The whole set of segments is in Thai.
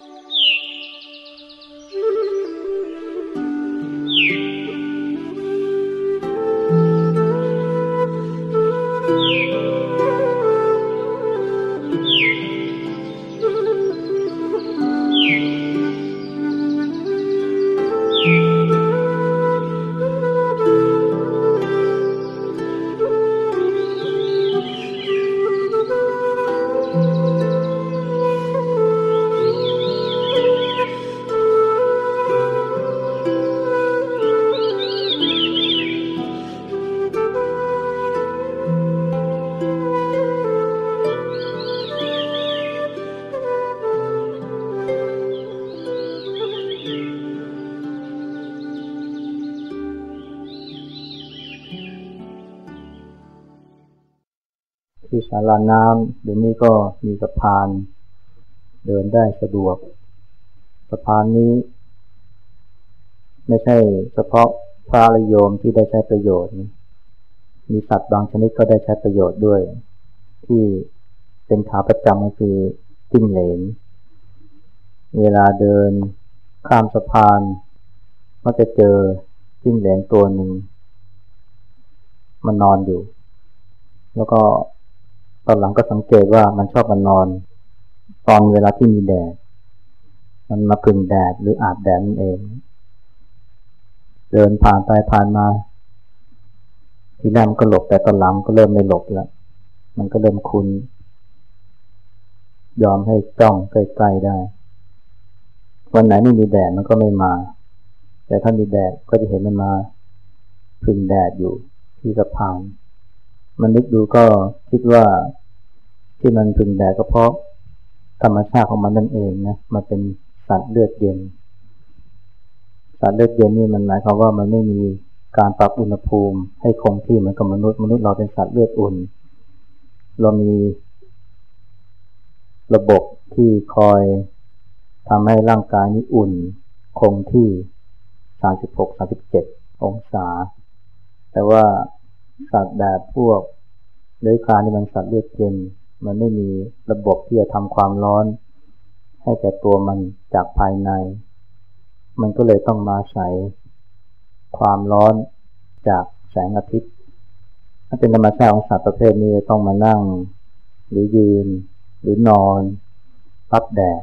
Thank you. ที่สาราน้ำเดี๋ยวนี้ก็มีสะพาน เดินได้สะดวก สะพานนี้ ไม่ใช่เฉพาะพระระโยมที่ได้ใช้ประโยชน์ มีสัตว์บางชนิดก็ได้ใช้ประโยชน์ด้วย ที่เป็นขาประจำก็คือจิ้งเหลน เวลาเดินข้ามสะพานก็จะเจอจิ้งเหลนตัวหนึ่งมันนอนอยู่ แล้วก็ อนหลังก็สังเกตว่ามันชอบมานอน ตอนเวลาที่มีแดด มันมาพึ่งแดดหรืออาบแดดนั่นเอง เดินผ่านไปผ่านมาทีแรกมันก็หลบแต่ตอนหลังก็เริ่มไม่หลบแล้ว มันก็เริ่มคุ้นยอมให้จ้องใกล้ๆได้ วันไหนไม่มีแดดมันก็ไม่มา แต่ถ้ามีแดดก็จะเห็นมันมาพึ่งแดดอยู่ที่สะพาน มันนึกดูก็คิดว่า ที่มันพึงแดดก็เพราะธรรมชาติของมันนั่นเองนะมันเป็นสัตว์เลือดเย็น สัตว์เลือดเย็นนี่มันหมายความว่ามันไม่มีการปรับอุณหภูมิ ให้คงที่เหมือนกับมนุษย์มนุษย์เราเป็นสัตว์เลือดอุ่น เรามีระบบที่คอยทำให้ร่างกายนี้อุ่น คงที่ 36-37 องศา แต่ว่าสัตว์แบบพวกเลื้อยคลานที่มันสัตว์เลือดเย็น มันไม่มีระบบที่จะทำความร้อน ให้แก่ตัวมันจากภายใน มันก็เลยต้องมาใส่ความร้อนจากแสงอาทิตย์ ถ้าเป็นธรรมชาติของสัตว์ประเภทนี้ต้องมานั่ง หรือยืน หรือนอนรับแดด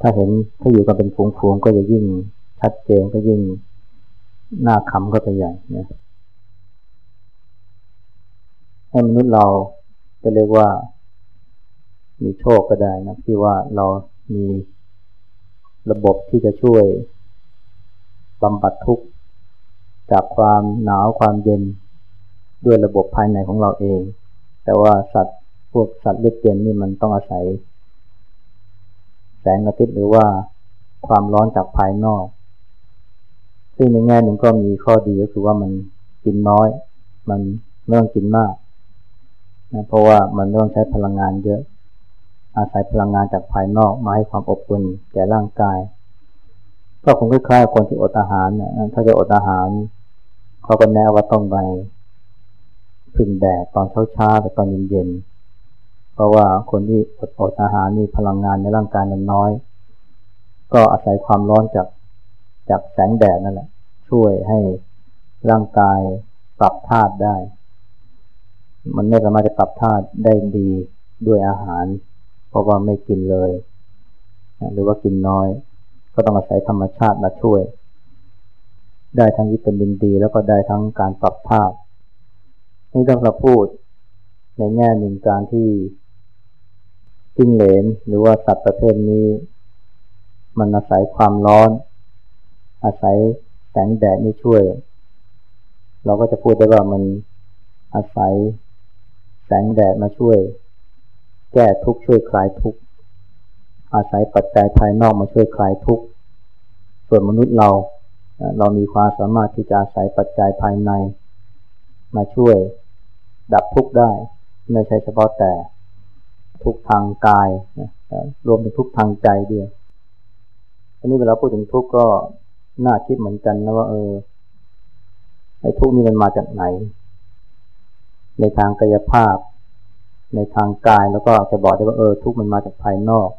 ถ้าเห็นถ้าอยู่กันเป็นฝูงๆก็จะยิ่งชัดเจนก็ยิ่งหน้าขำก็ไปใหญ่นะให้มนุษย์เราจะเรียกว่า มีโชคก็ได้นะที่ว่าเรามีระบบที่จะช่วยบำบัดทุกข์จากความหนาวความเย็นด้วยระบบภายในของเราเอง แต่ว่าสัตว์พวกสัตว์เลือดเย็นนี่มันต้องอาศัย แสงอาทิตย์หรือว่าความร้อนจากภายนอก ซึ่งในแง่หนึ่งก็มีข้อดีก็คือว่ามันกินน้อย มันไม่ต้องกินมากนะเพราะว่ามันต้องใช้พลังงานเยอะ อาศัยพลังงานจากภายนอกมาให้ความอบอุ่นแก่ร่างกาย ก็คงคล้ายๆคนที่อดอาหารนะถ้าจะอดอาหาร เขาก็แนะว่าต้องไปพึ่งแดดตอนเช้าๆแต่ตอนเย็นๆเพราะว่าคนที่อดอดอาหารนี่พลังงานในร่างกายมันน้อย ก็อาศัยความร้อนจากจากแสงแดดนั่นแหละ ช่วยให้ร่างกายปรับธาตุได้ มันไม่สามารถจะปรับธาตุได้ดีด้วยอาหาร ราะว่าไม่กินเลย หรือว่ากินน้อย ก็ต้องอาศัยธรรมชาติมาช่วย ได้ทั้งวิตามินดี แล้วก็ได้ทั้งการปรับธาตุนี่ต้องเราพูดในแง่หนึ่งการที่จิ้งเหลนหรือว่าสัตว์ประเภทนี้ มันอาศัยความร้อน อาศัยแสงแดดนี่ช่วย เราก็จะพูดได้ว่ามันอาศัยแสงแดดมาช่วย แก้ทุกข์ช่วยคลายทุกข์อาศัยปัจจัยภายนอกมาช่วยคลายทุกข์ส่วนมนุษย์เราเรามีความสามารถที่จะอาศัยปัจจัยภายใน มาช่วยดับทุกข์ได้ ไม่ใช่เฉพาะแต่ทุกทางกายรวมถึงทุกทางใจด้วยอันนี้เวลาพูดถึงทุกข์ก็น่าคิดเหมือนกันนะว่าเออไอ้ทุกข์นี่มันมาจากไหน ในทางกายภาพ ในทางกายแล้วก็จะบอกได้ว่าเออทุกมันมาจากภายนอก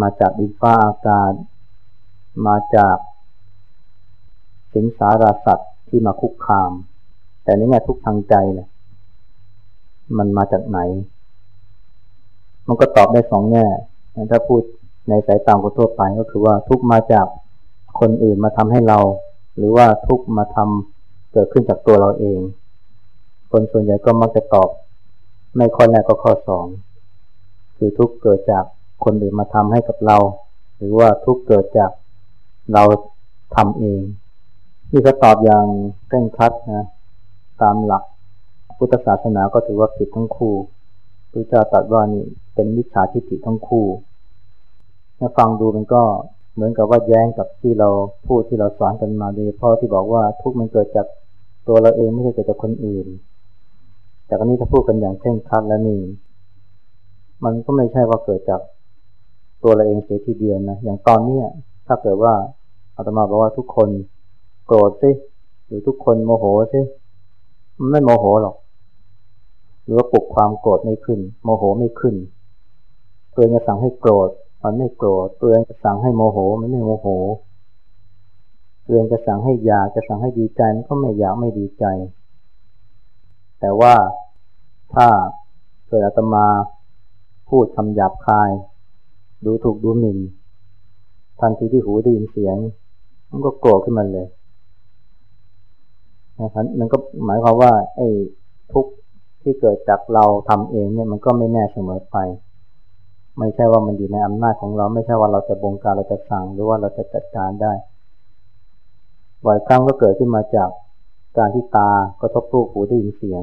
มาจากดินฟ้าอากาศ มาจากสิงสาราสัตว์ที่มาคุกคาม แต่ในแง่ทุกทางใจเนี่ยมันมาจากไหน มันก็ตอบได้สองแง่ถ้าพูดในสายตาคนทั่วไปก็คือว่าทุกมาจากคนอื่นมาทำให้เรา หรือว่าทุกมาทำเกิดขึ้นจากตัวเราเอง คนส่วนใหญ่ก็มักจะตอบ ไม่ข้อแรกก็ข้อสองคือทุกเกิดจากคนอื่นมาทำให้กับเรา หรือว่าทุกเกิดจากเราทำเองนี่ก็ตอบอย่างเคร่งครัดนะตามหลักพุทธศาสนาก็ถือว่าผิดทั้งคู่พระเจ้าตรัสว่านี่เป็นมิจฉาทิฏฐิทั้งคู่ถ้าฟังดูมันก็เหมือนกับว่าแย้งกับที่เราพูดที่เราสอนกันมาโดยพ่อที่บอกว่าทุกมันเกิดจากตัวเราเองไม่ใช่เกิดจากคนอื่น แต่กรณีถ้าพูดกันอย่างเคร่งครัดแล้วนี่มันก็ไม่ใช่ว่าเกิดจากตัวเราเองเสียทีเดียวนะอย่างตอนนี้ถ้าเกิดว่าอาตมาบอกว่าทุกคนโกรธสิหรือทุกคนโมโหสิมันไม่โมโหหรอก หรือว่าปลุกความโกรธไม่ขึ้น โมโหไม่ขึ้นตัวเองจะสั่งให้โกรธมันไม่โกรธตัวเองจะสั่งให้โมโห มันไม่โมโหตัวเองจะสั่งให้อยากจะสั่งให้ดีใจมันก็ไม่อยากไม่ดีใจ แต่ว่าถ้าเกิดอาตมาพูดคำหยาบคาย ดูถูกดูหมิ่น ทันทีที่หูได้ยินเสียง มันก็โกรธขึ้นมาเลยนะครับมันก็หมายความว่า ไอ้ทุกที่เกิดจากเราทำเองเนี่ยมันก็ไม่แน่เสมอไป ไม่ใช่ว่ามันอยู่ในอำนาจของเรา ไม่ใช่ว่าเราจะบงการเราจะสั่งหรือว่าเราจะจัดการได้บ่อยครั้งก็เกิดขึ้นมาจาก การที่ตากระทบรูปหูได้ยินเสียง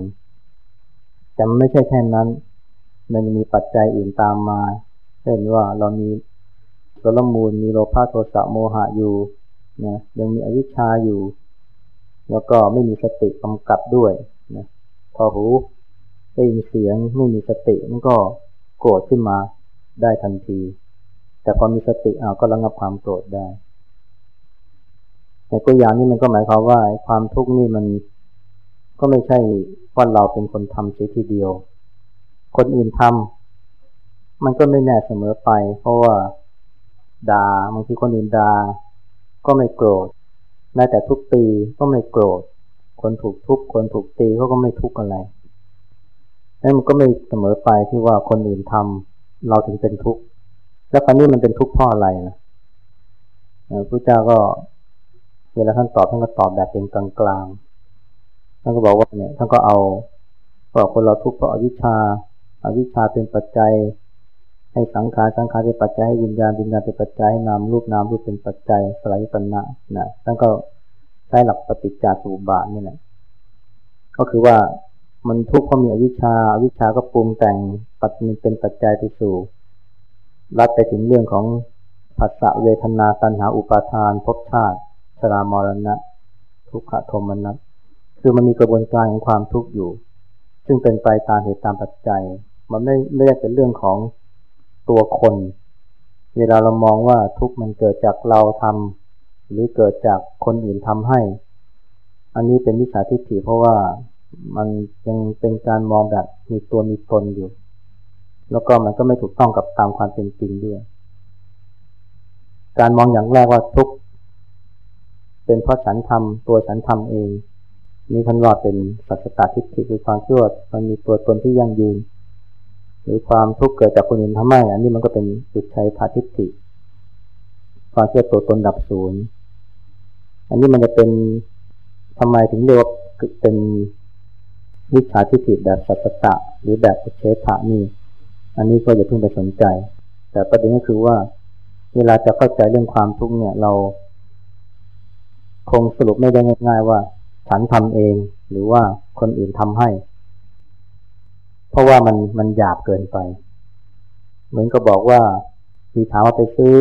แต่มันไม่ใช่แค่นั้น มันมีปัจจัยอื่นตามมา เช่นว่าเรามีโลมูลมีโลภะโทสะโมหะอยู่นะยังมีอวิชชาอยู่ แล้วก็ไม่มีสติกำกับด้วยนะพอหูได้ยินเสียงไม่มีสติมันก็โกรธขึ้นมาได้ทันที แต่พอมีสติเอาก็ระงับความโกรธได้ ในตัวอย่างนี้มันก็หมายความว่าความทุกข์นี่มันก็ไม่ใช่ว่าเราเป็นคนทำเสียทีเดียว คนอื่นทำมันก็ไม่แน่เสมอไป เพราะว่าด่าบางทีคนอื่นด่าก็ไม่โกรธแม้แต่ทุกตีก็ไม่โกรธ คนถูกทุบคนถูกตีเขาก็ไม่ทุกข์อะไรนั่นมันก็ไม่เสมอไปที่ว่าคนอื่นทำเราถึงเป็นทุกข์แล้วคราวนี้มันเป็นทุกข์เพราะอะไรนะพระเจ้าก็ เวลาท่านตอบท่านก็ตอบแบบเป็นกลางๆ ท่านก็บอกว่าเนี่ยท่านก็เอาบอกคนเราทุกข์เพราะอวิชชาอาวิชชาเป็นปัจจัย ให้สังขารสังขารเป็นปัจจัยให้วิญญาณวิญญาณเป็นปัจจัยให้นามรูปนามรูปเป็นปัจจัยสลายปัญญานะท่านก็ใช้หลักปฏิจจสมุปบาทนี่แหละก็คือว่ามันทุกข์เพราะมีอวิชชาอวิชชาก็ปรุงแต่งปัจจัยเป็นปัจจัยไปสู่รัดไปถึงเรื่องของผัสสะเวทนาตัณหาอุปาทานภพชาติ ชรามรณะ ทุกขโทมนัสคือมันมีกระบวนการของความทุกข์อยู่ ซึ่งเป็นไปตามเหตุตามปัจจัย มันไม่ไม่ได้เป็นเรื่องของตัวคน เวลาเรามองว่าทุกข์มันเกิดจากเราทำหรือเกิดจากคนอื่นทำให้ อันนี้เป็นวิชาทิฏฐิเพราะว่ามันยังเป็นการมองแบบมีตัวมีตนอยู่ แล้วก็มันก็ไม่ถูกต้องกับตามความเป็นจริงด้วย การมองอย่างแรกว่าทุก เป็นเพราะฉันทำตัวฉันทำเอง นี่ท่านว่าเป็นสัจตทิฏฐิคือความเชื่อมันมีตัวตนที่ยั่งยืน หรือความทุกข์เกิดจากคนอื่นทำให้อันนี้มันก็เป็นสุดชัยาทิฏฐิความเชื่อตัวตนดับศูนย์อันนี้มันจะเป็นทำไมถึงเรียกว่าเป็นวิชาทิฏฐิแบบสัตตะหรือแบบเชษฐานี่ อันนี้ก็อย่าเพิ่งไปสนใจ แต่ประเด็นก็คือว่า เวลาจะเข้าใจเรื่องความทุกข์เนี่ยเรา คงสรุปไม่ได้ง่ายๆว่า ฉันทำเองหรือว่าคนอื่นทำให้ เพราะว่ามันมันหยาบเกินไป เหมือนก็บอกว่ามีถามว่าไปซื้อ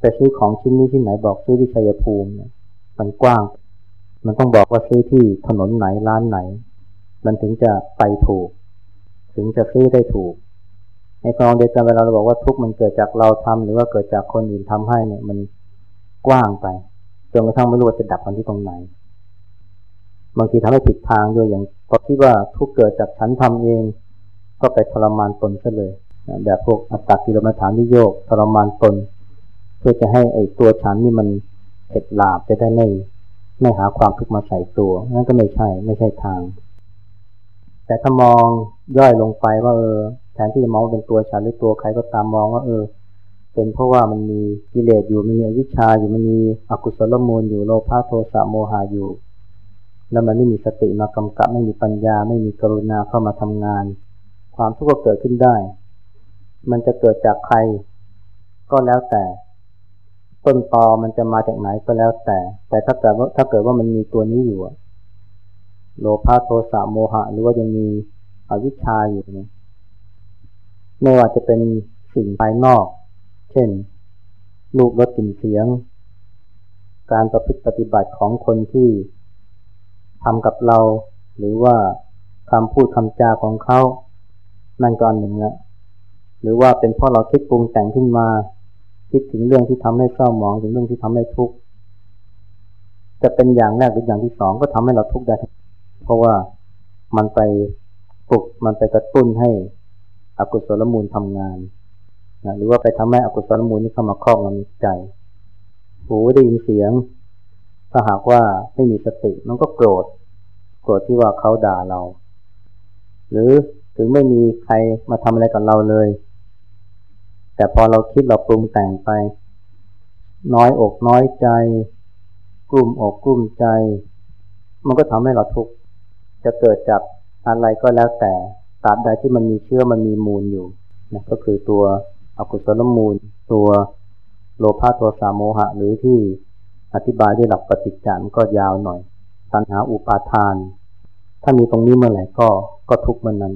ไปซื้อของชิ้นนี้ที่ไหนบอกซื้อที่ชัยภูมิเนี่ยมันกว้าง มันต้องบอกว่าซื้อที่ถนนไหนร้านไหน มันถึงจะไปถูก ถึงจะซื้อได้ถูกในตอนเดียวกันเวลาเราบอกว่าทุกมันเกิดจากเราทำหรือว่าเกิดจากคนอื่นทำให้เนี่ย มันกว้างไป นกระทั่งไม่รู้ว่าจะดับมันที่ตรงไหน บางทีทำให้ผิดทางด้วยอย่างพอที่ว่าทุกเกิดจากฉันทำเอง ก็ไปทรมานตนซะเลยแบบพวกอัตตกิลมัฐานนิโยกทรมานตน เพื่อจะให้ไอ้ตัวฉันนี่มันเข็ดหลาบจะได้ไม่ไม่หาความทุกข์มาใส่ตัว นั่นก็ไม่ใช่ไม่ใช่ทาง แต่ถ้ามองย่อยลงไปว่าเออแทนที่จะมองเป็นตัวฉันหรือตัวใครก็ตามมองว่าเออ เป็นเพราะว่ามันมีกิเลสอยู่มันมีอวิชชาอยู่มันมีอกุศลมูลอยู่โลภะโทสะโมหะอยู่ แล้วมันไม่มีสติมากำกับไม่มีปัญญา ไม่มีกรุณาเข้ามาทำงาน ความทุกข์ก็เกิดขึ้นได้ มันจะเกิดจากใคร ก็แล้วแต่ ต้นตอมันจะมาจากไหนก็แล้วแต่ แต่ถ้าเกิดว่าถ้าเกิดว่ามันมีตัวนี้อยู่โลภะโทสะโมหะ หรือว่ายังมีอวิชชาอยู่เนี่ยไม่ว่าจะเป็นสิ่งภายนอก เช่นลูกรสกลิ่นเสียง การประพฤติปฏิบัติของคนที่ทำกับเรา หรือว่าคำพูดคำจาของเขานั่นก็อันหนึ่งละหรือว่าเป็นเพราะเราคิดปรุงแต่งขึ้นมา คิดถึงเรื่องที่ทำให้เศร้าหมองถึงเรื่องที่ทำให้ทุกข์จะเป็นอย่างแรกหรืออย่างที่สองก็ทำให้เราทุกข์ได้ เพราะว่ามันไปปลุกมันไปกระตุ้นให้อกุศลมูลทำงาน นะหรือว่าไปทำให้อกุศลมูลนี้เข้ามาครอบงำใจ หูได้ยินเสียง ถ้าหากว่าไม่มีสติมันก็โกรธ โกรธที่ว่าเขาด่าเรา หรือถึงไม่มีใครมาทำอะไรกับเราเลย แต่พอเราคิดเราปรุงแต่งไป น้อยอกน้อยใจ กลุ่มอกกลุ่มใจ มันก็ทำให้เราทุกข์ จะเกิดจากอะไรก็แล้วแต่ตราบใดที่มันมีเชื้อมันมีมูลอยู่นะก็คือตัว อกุศลมูล ตัวโลภะตัวสามโมหะ หรือที่อธิบายด้วยหลักปฏิจจานก็ยาวหน่อย ตัณหาอุปาทาน ถ้ามีตรงนี้เมื่อไหร่ก็ก็ทุกข์เมื่อนนั้น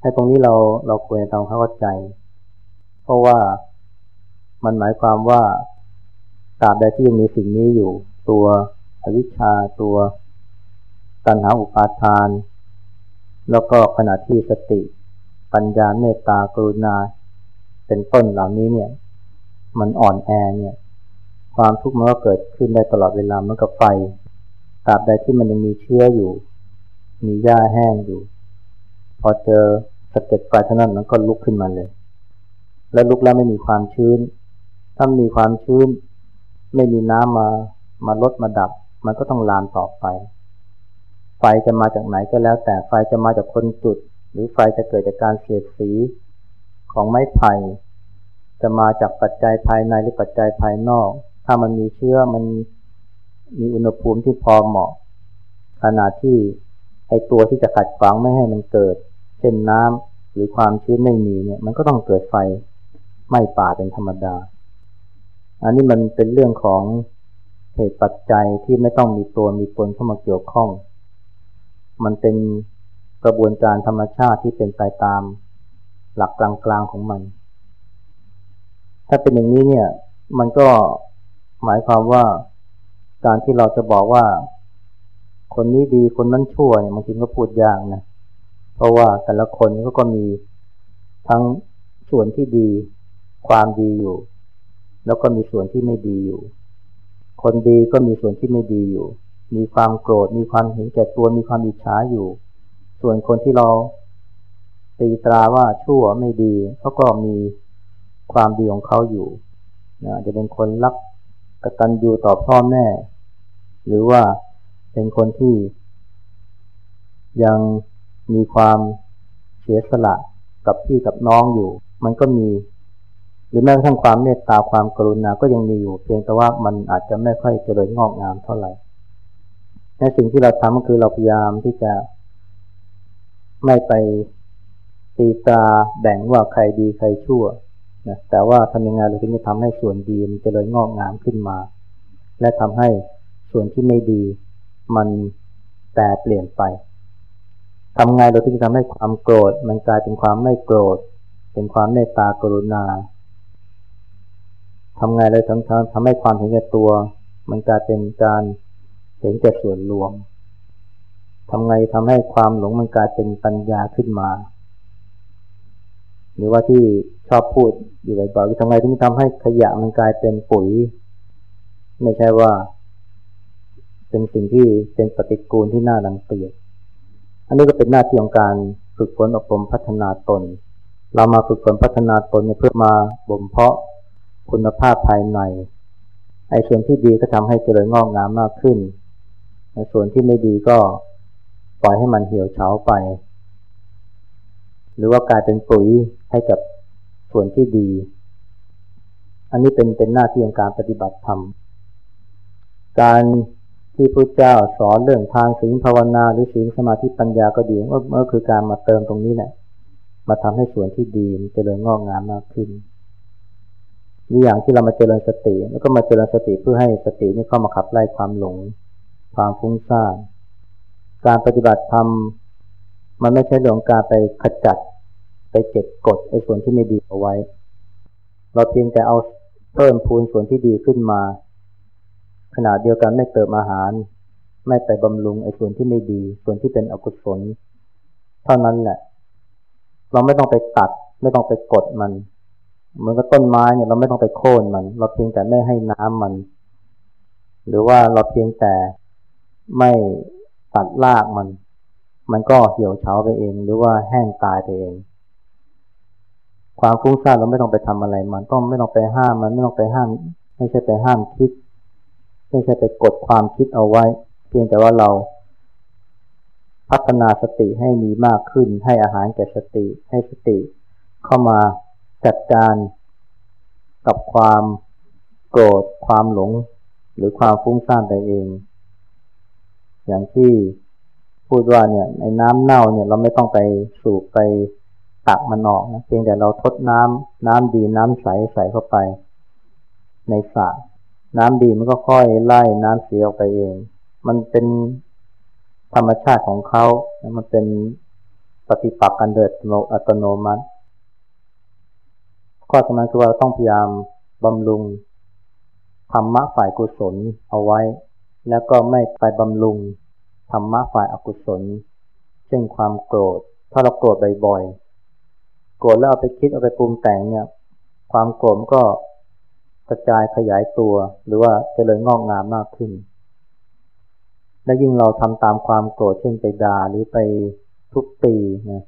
ให้ตรงนี้เราเราควรจะทำเข้าใจ เพราะว่ามันหมายความว่าตราบใดที่ยังมีสิ่งนี้อยู่ ตัวอวิชชาตัวตัณหาอุปาทาน แล้วก็ขณะที่สติ ปัญญาเมตตากรุณา เป็นต้นเหล่านี้เนี่ย มันอ่อนแอเนี่ย ความทุกข์มันก็เกิดขึ้นได้ตลอดเวลาเหมือนกับไฟตราบใดที่มันยังมีเชื้ออยู่ มีหญ้าแห้งอยู่ พอเจอสะเก็ดไฟเท่านั้นมันก็ลุกขึ้นมาเลย แล้วลุกแล้วไม่มีความชื้น ถ้ามีความชื้น ไม่มีน้ำมามาลดมาดับ มันก็ต้องลามต่อไปไฟจะมาจากไหนก็แล้ว แต่ไฟจะมาจากคนจุด หรือไฟจะเกิดจากการเสียดสี ของไม้ไผ่จะมาจากปัจจัยภายในหรือปัจจัยภายนอก ถ้ามันมีเชื้อมันมีอุณหภูมิที่พอเหมาะ ขณะที่ไอตัวที่จะขัดขวางไม่ให้มันเกิด เช่นน้ำหรือความชื้นไม่มีเนี่ย มันก็ต้องเกิดไฟไม่ป่าเป็นธรรมดา อันนี้มันเป็นเรื่องของเหตุปัจจัยที่ไม่ต้องมีตัวมีตนเข้ามาเกี่ยวข้อง มันเป็นกระบวนการธรรมชาติที่เป็นไปตาม หลักกลางๆของมัน ถ้าเป็นอย่างนี้เนี่ย มันก็หมายความว่าการที่เราจะบอกว่า คนนี้ดีคนนั้นชั่วเนี่ยบางทีก็พูดยากนะ เพราะว่าแต่ละคนก็ก็มีทั้งส่วนที่ดีความดีอยู่ แล้วก็มีส่วนที่ไม่ดีอยู่ คนดีก็มีส่วนที่ไม่ดีอยู่ มีความโกรธ มีความเห็นแก่ตัว มีความอิจฉาอยู่ ส่วนคนที่เรา ตีตราว่าชั่วไม่ดีเขาก็มีความดีของเขาอยู่นะจะเป็นคนรักกตัญญูต่อพ่อแม่ หรือว่าเป็นคนที่ยังมีความเสียสละกับพี่กับน้องอยู่ มันก็มี หรือแม้กระทั่งความเมตตาความกรุณาก็ยังมีอยู่ เพียงแต่ว่ามันอาจจะไม่ค่อยเจริญงอกงามเท่าไหร่ในสิ่งที่เราทำก็คือเราพยายามที่จะไม่ไป ตีตาแบ่งว่าใครดีใครชั่วนะแต่ว่าทำยังไงเราถึงจะทำให้ส่วนดีมันเจริญงอกงามขึ้นมา และทำให้ส่วนที่ไม่ดี มันแปรเปลี่ยนไปทำไงเราถึงจะทำให้ความโกรธ มันกลายเป็นความไม่โกรธ เป็นความเมตตากรุณาทำไงเลยทั้งทำให้ความเห็นแก่ตัว มันกลายเป็นการเห็นแก่ส่วนรวมทำไงทำให้ความหลงมันกลายเป็นปัญญาขึ้นมา หรือว่าที่ชอบพูดอยู่บ่อยๆทำไงถึงทำให้ขยะมันกลายเป็นปุ๋ย ไม่ใช่ว่า เป็นสิ่งที่เป็นปฏิกูลที่น่ารังเกียจอันนี้ก็เป็นหน้าที่ของการฝึกฝนอบรมพัฒนาตน เรามาฝึกฝนพัฒนาตนเพื่อมาบ่มเพาะคุณภาพภายในไอ้ส่วนที่ดีก็ทำให้เจริญงอกงามมากขึ้นในส่วนที่ไม่ดีก็ปล่อยให้มันเหี่ยวเฉาไป หรือว่ากลายเป็นปุ๋ยให้กับส่วนที่ดี อันนี้เป็นเป็นหน้าที่ของการปฏิบัติธรรม การที่พระเจ้าสอนเรื่องทางศีลภาวนาหรือศีลสมาธิปัญญาก็ดีก็คือการมาเติมตรงนี้แหละมาทำให้ส่วนที่ดีมันเจริญงอกงามมากขึ้นนี่อย่างที่เรามาเจริญสติ แล้วก็มาเจริญสติเพื่อให้สตินี่เข้ามาขับไล่ความหลง ความฟุ้งซ่านการปฏิบัติธรรม มันไม่ใช่เรื่องการไปขจัด ไปเก็บกดไอ้ส่วนที่ไม่ดีเอาไว้ เราเพียงแต่เอาเพิ่มพูนส่วนที่ดีขึ้นมา ขณะเดียวกันไม่เติมอาหาร ไม่ไปบำรุงไอ้ส่วนที่ไม่ดี ส่วนที่เป็นอกุศล เท่านั้นแหละ เราไม่ต้องไปตัด ไม่ต้องไปกดมันเหมือนกับต้นไม้เนี่ยเราไม่ต้องไปโค่นมัน เราเพียงแต่ไม่ให้น้ำมัน หรือว่าเราเพียงแต่ไม่ตัดรากมัน มันก็เหี่ยวเฉาไปเอง หรือว่าแห้งตายไปเอง ความฟุ้งซ่านเราไม่ต้องไปทำอะไร มันต้องไม่ต้องไปห้ามมันไม่ต้องไปห้าม ไม่ใช่ไปห้ามคิด ไม่ใช่ไปกดความคิดเอาไว้ เพียงแต่ว่าเรา พัฒนาสติให้มีมากขึ้น ให้อาหารแก่สติ ให้สติ เข้ามาจัดการกับความโกรธความหลง หรือความฟุ้งซ่านไปเอง อย่างที่ พูดว่าเนี่ยในน้ำเน่าเนี่ยเราไม่ต้องไปสูบไปตักมันออกนะเพียงแต่เราทดน้ำน้ำดีน้ำใสใส่เข้าไป ในสระน้ำดีมันก็ค่อยไล่น้ำเสียออกไปเอง มันเป็นธรรมชาติของเขามันเป็นปฏิปักษ์กันโดยอัตโนมัติข้อสำคัญคือว่าต้องพยายามบำรุงธรรมะฝ่ายกุศลเอาไว้ แล้วก็ไม่ไปบำรุง รรมะฝ่ายอกุศล เช่นความโกรธ ถ้าเราโกรธบ่อยๆ โกรธแล้วเอาไปคิดเอาไปปรุงแต่งเนี่ย ความโกรธก็กระจายขยายตัว หรือว่าจเจริญงอกงามมากขึ้น และยิ่งเราทำตามความโกรธเช่นไปด่าหรือไปทุบตีนะ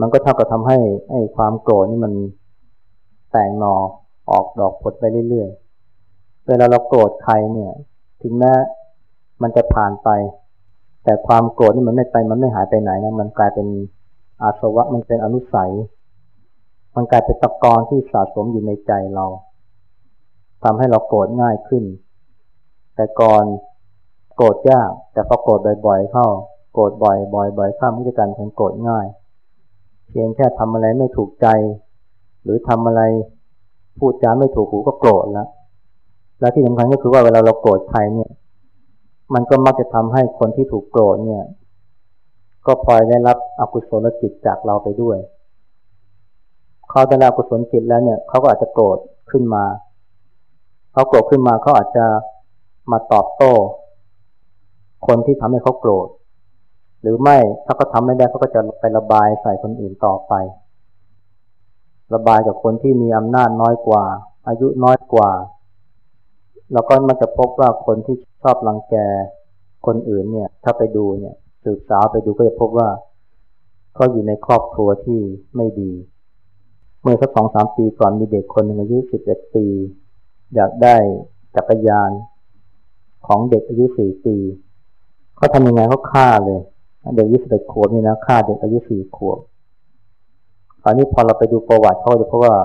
มันก็เท่ากับทำให้ไอ้ความโกรธนี่มันแตกหนอออกดอกผลไปเรื่อยๆ เวลาเราโกรธใครเนี่ย ถึงแม้ มันจะผ่านไป แต่ความโกรธนี่มันไม่ไป มันไม่หายไปไหนนะ มันกลายเป็นอาสวะ มันเป็นอนุสัย มันกลายเป็นตะกอนที่สะสมอยู่ในใจเราทำให้เราโกรธง่ายขึ้น แต่ก่อนโกรธยาก แต่พอโกรธบ่อยๆ เข้า โกรธบ่อยๆบ่อยบ่อยเข้ามันจะกลายเป็นโกรธง่าย เพียงแค่ทำอะไรไม่ถูกใจ หรือทำอะไรพูดจาไม่ถูกหูก็โกรธแล้วและที่สำคัญก็คือว่าเวลาเราโกรธใครเนี่ย มันก็มักจะทำให้คนที่ถูกโกรธเนี่ย ก็พลอยได้รับอกุศลจิตจากเราไปด้วย เขาได้รับอกุศลจิตแล้วเนี่ยเขาก็อาจจะโกรธขึ้นมาเขาโกรธขึ้นมาเขาอาจจะมาตอบโต้ คนที่ทำให้เขาโกรธ หรือไม่ถ้าเขาทาไม่ได้เขาก็จะไประบายใส่คนอื่นต่อไประบายกับคนที่มีอำนาจน้อยกว่า อายุน้อยกว่า แล้วก็มันจะพบว่าคนที่ชอบรังแกคนอื่นเนี่ย ถ้าไปดูเนี่ยสืบสาวไปดูก็จะพบว่าเขาอยู่ในครอบครัวที่ไม่ดี เมื่อสักสองสามปีก่อนมีเด็กคนหนึ่งอายุสิบเอ็ดปี อยากได้จักรยานของเด็กอายุสี่ปีเขาทำยังไงเขาฆ่าเลย เด็กอายุสิบเอ็ดขวบนี่นะฆ่าเด็กอายุสี่ขวบคราวนี้พอเราไปดูประวัติเขาจะพบว่า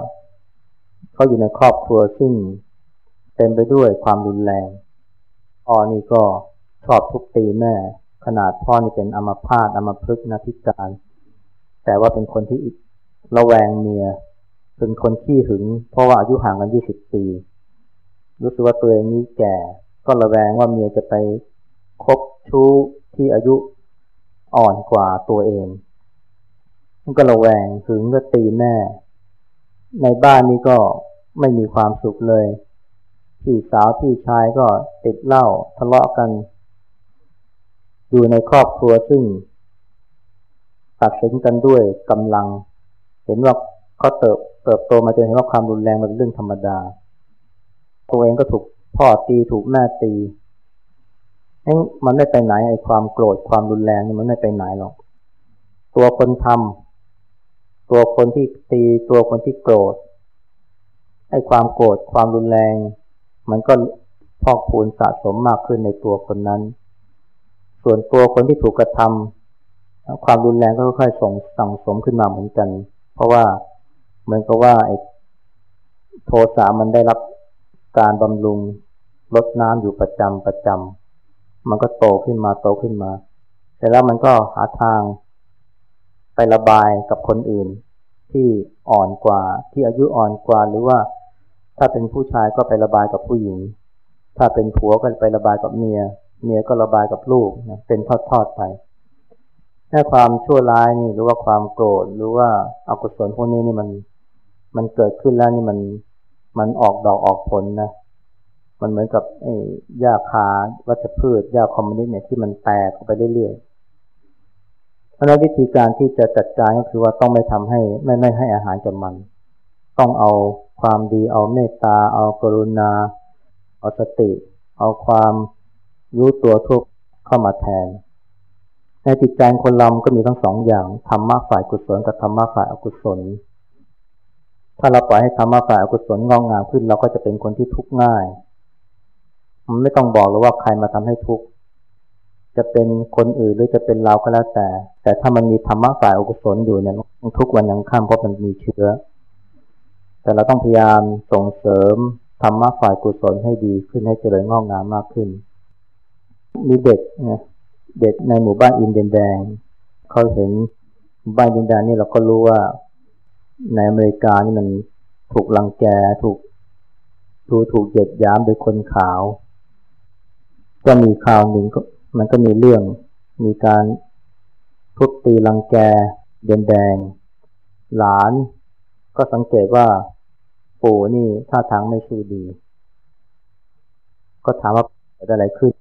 เขาอยู่ในครอบครัวซึ่ง เต็มไปด้วยความรุนแรงพ่อนี่ก็ชอบทุบตีแม่ ขนาดพ่อนี่เป็นอัมพาตอัมพฤกษ์นะพิการ แต่ว่าเป็นคนที่ระแวงเมีย เป็นคนขี้หึง เพราะว่าอายุห่างกันยี่สิบปี รู้สึกว่าตัวเองนี้แก่ ก็ระแวงว่าเมียจะไปคบชู้ที่อายุอ่อนกว่าตัวเองมันก็ระแวงถึงก็ตีแม่ ในบ้านนี้ก็ไม่มีความสุขเลย พี่สาวพี่ชายก็ติดเหล้าทะเลาะกัน อยู่ในครอบครัวซึ่ง ตัดสินกันด้วยกำลัง เห็นว่าเขาเติบเติบโตมาจนเห็นว่าความรุนแรงมันเป็นเรื่องธรรมดา ตัวเองก็ถูกพ่อตีถูกแม่ตีมันไม่ไปไหนไอ้ความโกรธความรุนแรงนี่มันไม่ไปไหนหรอก ตัวคนทตัวคนที่ตีตัวคนที่โกรธให้ความโกรธความรุนแรง มันก็พอกพูนสะสมมากขึ้นในตัวคนนั้น ส่วนตัวคนที่ถูกกระทำความรุนแรงก็ค่อยๆส่งสั่งสมขึ้นมาเหมือนกัน เพราะว่าเหมือนกับว่าไอ้โทสะมันได้รับการบำรุงลดน้ำอยู่ประจำประจำมันก็โตขึ้นมาโตขึ้นมาเสร็จแล้วมันก็หาทาง ไประบายกับคนอื่น ที่อ่อนกว่าที่อายุอ่อนกว่าหรือว่า ถ้าเป็นผู้ชายก็ไประบายกับผู้หญิง ถ้าเป็นผัวก็ไประบายกับเมีย เมียก็ระบายกับลูกนะเป็นทอดๆไปแค่ความชั่วร้ายนี่หรือว่าความโกรธหรือว่าอากุศลพวกนี้นี่มันมันเกิดขึ้นแล้วนี่มันมันออกดอกออกผลนะ มันเหมือนกับไอ้หญ้าคาวัชพืชหญ้าคอมมิวนิสต์เนี่ยที่มันแตกออกไปเรื่อยๆ เพราะนั้นวิธีการที่จะจัดการก็คือว่าต้องไม่ทำให้ไม่ไม่ให้อาหารกับมัน ต้องเอา ความดีเอาเมตตา เอากรุณา เอาสติ เอาความรู้ตัวทุกเข้ามาแทน ในจิตใจคนเราก็มีทั้งสองอย่างธรรมะฝ่ายกุศลกับธรรมะฝ่ายอกุศล ถ้าเราปล่อยให้ธรรมะฝ่ายอกุศลงอกงามขึ้นเราก็จะเป็นคนที่ทุกข์ง่าย มันไม่ต้องบอกเลยว่าใครมาทำให้ทุกข์จะเป็นคนอื่นหรือจะเป็นเราก็แล้วแต่ แต่ถ้ามันมีธรรมะฝ่ายอกุศลอยู่เนี่ยทุกวันยังข้ามเพราะมันมีเชื้อ แต่เราต้องพยายามส่งเสริมธรรมะฝ่ายกุศลให้ดีขึ้นให้เจริญงอกงามมากขึ้น มีเด็กเนี่ยเด็กในหมู่บ้านอินเดียนแดง เขาเห็นบ้านอินเดียนแดงนี่เราก็รู้ว่าในอเมริกานี่มันถูกลังแกถูกถูกถูกเหยียดย้ำโดยคนขาว ก็มีข่าวหนึ่งก็มันก็มีเรื่องมีการทุบตีลังแกเดนแดง หลานก็สังเกตว่า ปู่นี่ท่าทางไม่สู้ดี ก็ถามว่าเกิดอะไรขึ้น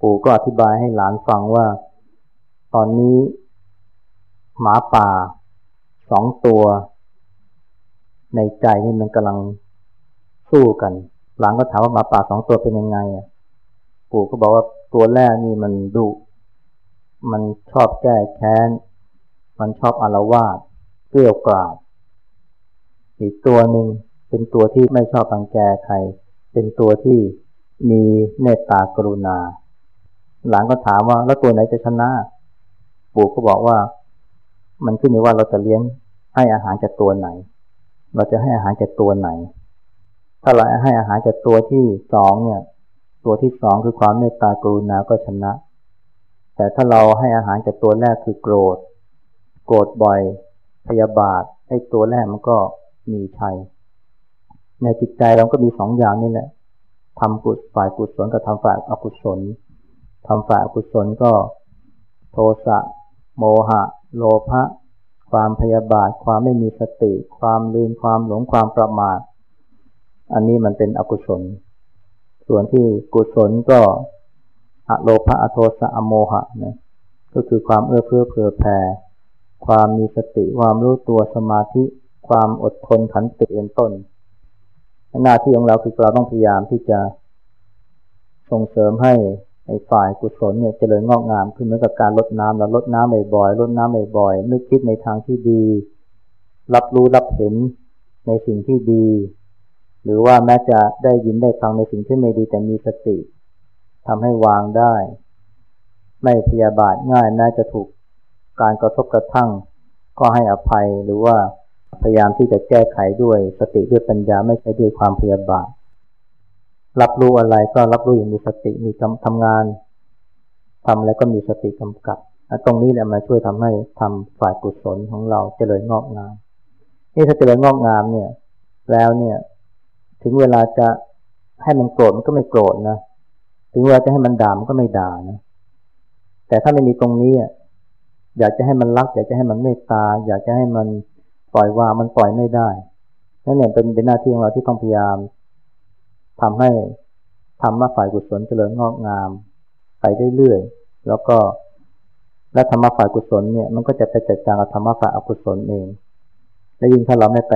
ปู่ก็อธิบายให้หลานฟังว่า ตอนนี้ หมาป่าสองตัว ในใจนี่มันกำลังสู้กัน หลังก็ถามว่าหมาป่าสองตัวเป็นยังไงอะปู่ก็บอกว่าตัวแรกนี่มันดุ มันชอบแก้แค้น มันชอบอารวาสเกลี้ยกล่อม อีกตัวหนึ่งเป็นตัวที่ไม่ชอบรังแกใคร เป็นตัวที่มีเมตตากรุณา หลังก็ถามว่าแล้วตัวไหนจะชนะ ปู่ก็บอกว่า มันขึ้นอยู่ว่าเราจะเลี้ยงให้อาหารจากตัวไหน เราจะให้อาหารจากตัวไหน ถ้าเราให้อาหารจากตัวที่สองเนี่ย ตัวที่สองคือความเมตตากรุณาก็ชนะ แต่ถ้าเราให้อาหารจากตัวแรกคือโกรธ โกรธบ่อย พยาบาทไอ้ตัวแรกมันก็ มีชัย ในจิตใจเราก็มีสองอย่างนี่แหละทำกุศฝ่ายกุศลกับทำฝ่ายอกุศลทำฝ่ายอกุศลก็ โทสะโมหะ โลภะความพยาบาท ความไม่มีสติ ความลืมความหลงความประมาท อันนี้มันเป็นอกุศล ส่วนที่กุศลก็อโลภะอโทสะอโมหะนะก็คือความเอื้อเฟื้อเผื่อแผ่ความมีสติความรู้ตัวสมาธิ ความอดทนขันติเป็นต้น หน้าที่ของเราคือเราต้องพยายามที่จะส่งเสริมให้ไอ้ฝ่ายกุศลเนี่ยจเจริญงอกงามขึ้นเหมือนกับการลดน้ำเราลดน้ำบ่อยๆลดน้ำบ่อยๆนึกคิดในทางที่ดี รับรู้รับเห็นในสิ่งที่ดี หรือว่าแม้จะได้ยินได้ฟังในสิ่งที่ไม่ดีแต่มีสติทำให้วางได้ ไม่พยาบาทง่ายแม้จะถูกการกระทบกระทั่ง ก็ให้อภัยหรือว่า พยายามที่จะแก้ไขด้วยสติด้วยปัญญาไม่ใช่ด้วยความพยาบาท รับรู้อะไรก็รับรู้อย่างมีสติมีทำงานทำอะไรก็มีสติกำกับตรงนี้แหละมาช่วยทำให้ทำฝ่ายกุศลของเราเจริญงอกงาม นี่ถ้าเจริญงอกงามเนี่ย แล้วเนี่ย ถึงเวลาจะให้มันโกรธมันก็ไม่โกรธนะ ถึงเวลาจะให้มันด่ามันก็ไม่ด่านะ แต่ถ้าไม่มีตรงนี้อยากจะให้มันรัก อยากจะให้มันเมตตา อยากจะให้มัน ปล่อยวางมันปล่อยไม่ได้นั่นเนี่ยเป็นเป็นหน้าที่ของเราที่ต้องพยายามทำให้ทำมาฝ่ายกุศลเจริญงอกงาม ไปเรื่อยๆแล้วก็และธรรมะฝ่ายกุศลเนี่ยมันก็จะไปจัดการกับธรรมะฝ่ายอกุศลเอง และยิ่งถ้าเราไม่ไป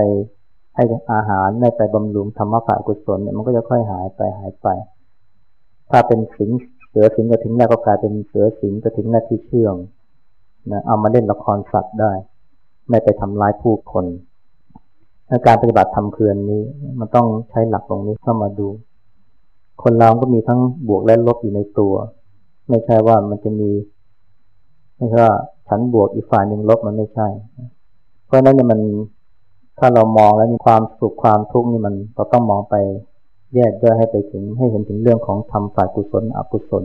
ให้อาหารไม่ไปบำรุงธรรมะฝ่ายกุศลเนี่ยมันก็จะค่อยหายไปหายไป ถ้าเป็นสิงเสือสิงก็ถึงแรกก็กลายเป็นเสือสิงก็ถึงแรกที่เชื่องนะเอามาเล่นละครสัตว์ได้ ไม่ไปทำร้ายผู้คนการปฏิบัติทำเคือนนี้ มันต้องใช้หลักตรงนี้เข้ามาดู คนเราก็มีทั้งบวกและลบอยู่ในตัว ไม่ใช่ว่ามันจะมีไม่ใช่ว่าฉันบวกอีกฝ่ายหนึ่งลบมันไม่ใช่ เพราะนั้นเนี่ยมันถ้าเรามองแล้วมีความสุขความทุกข์นี่มันเราต้องมองไปแยกย่อยให้ไปถึงให้เห็นถึงเรื่องของทำฝ่ายกุศลอกุศล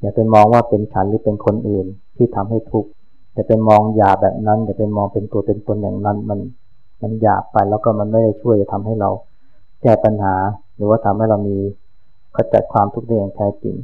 อย่าไปมองว่าเป็นฉันหรือเป็นคนอื่นที่ทำให้ทุกข์ อย่าไปมองหยาแบบนั้นอย่าไปมองเป็นตัวเป็นตนอย่างนั้น มันมันหยาบไปแล้วก็มันไม่ได้ช่วยจะทำให้เราแก้ปัญหา หรือว่าทำให้เรามีขจัดความทุกข์ได้อย่างแท้จริง